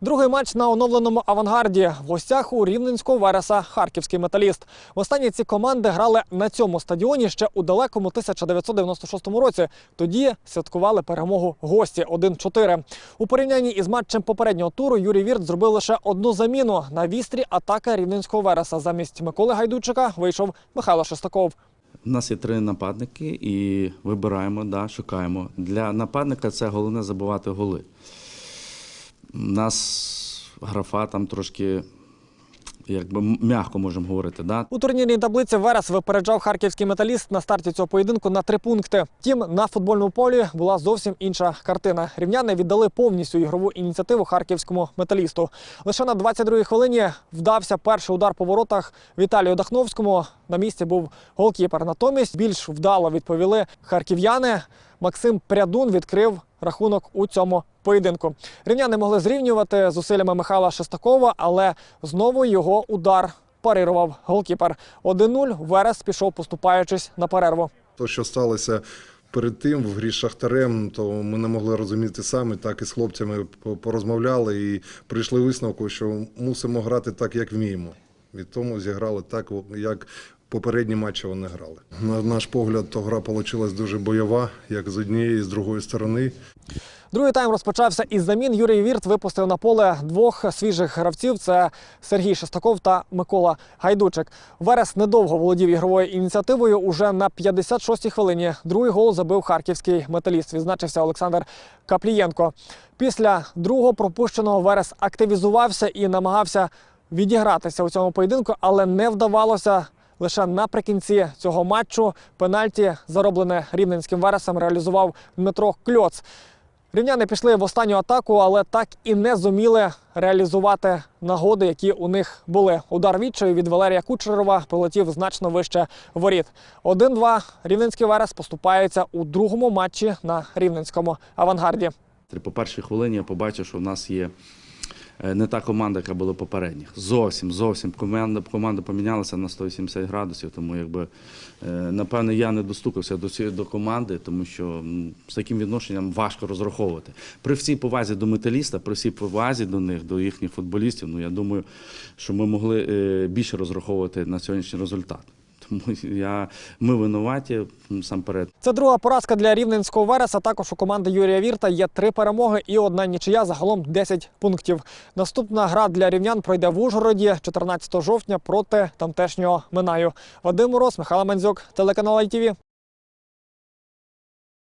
Другий матч на оновленому авангарді. В гостях у Рівненського Вереса харківський металіст. Востаннє ці команди грали на цьому стадіоні ще у далекому 1996 році. Тоді святкували перемогу гості 1-4. У порівнянні із матчем попереднього туру Юрій Вірт зробив лише одну заміну на вістрі атака Рівненського Вереса. Замість Миколи Гайдучика вийшов Михайло Шестаков. У нас є три нападники і вибираємо, да, шукаємо. Для нападника це головне забивати голи. Нас графа там трошки, якби м'яко можемо говорити. Да? У турнірній таблиці Верес випереджав харківський металіст на старті цього поєдинку на три пункти. Втім, на футбольному полі була зовсім інша картина. Рівняни віддали повністю ігрову ініціативу харківському металісту. Лише на 22-й хвилині вдався перший удар по воротах Віталію Дахновському. На місці був голкіпер. Натомість більш вдало відповіли харків'яни. Максим Прядун відкрив рахунок у цьому поєдинку. Рівняни могли зрівнювати зусиллями Михайла Шестакова, але знову його удар парирував голкіпер. 1-0 Верес пішов, поступаючись на перерву. То, що сталося перед тим в грі з Шахтарем, то ми не могли розуміти самі, так і з хлопцями порозмовляли і прийшли висновку, що мусимо грати так, як вміємо. Від тому зіграли так, як попередні матчі вони грали. На наш погляд, то гра вийшла дуже бойова, як з однієї, з другої сторони. Другий тайм розпочався із замін. Юрій Вірт випустив на поле двох свіжих гравців: це Сергій Шестаков та Микола Гайдучик. Верес недовго володів ігровою ініціативою. Уже на 56-й хвилині другий гол забив харківський металіст. Відзначився Олександр Каплієнко. Після другого пропущеного Верес активізувався і намагався відігратися у цьому поєдинку, але не вдавалося. Лише наприкінці цього матчу пенальті, зароблене рівненським вересом, реалізував Дмитро Кльоц. Рівняни пішли в останню атаку, але так і не зуміли реалізувати нагоди, які у них були. Удар відчаю від Валерія Кучерова прилетів значно вище воріт. 1-2. Рівненський Верес поступається у другому матчі на рівненському авангарді. По першій хвилині я побачив, що в нас є не та команда, яка була попередніх. Зовсім, зовсім. Команда, команда помінялася на 180 градусів, тому якби, е, напевно, я не достукався до цієї до команди, тому що з таким відношенням важко розраховувати. При всій повазі до металіста, при всій повазі до них, до їхніх футболістів, ну я думаю, що ми могли е, більше розраховувати на сьогоднішній результат. Тому я, ми винуваті насамперед. Це друга поразка для рівненського Вереса. Також у команди Юрія Вірта є три перемоги і одна нічия. Загалом 10 пунктів. Наступна гра для рівнян пройде в Ужгороді 14 жовтня проти тамтешнього Минаю. Вадим Мороз, Михайло Мензюк, телеканал ITV.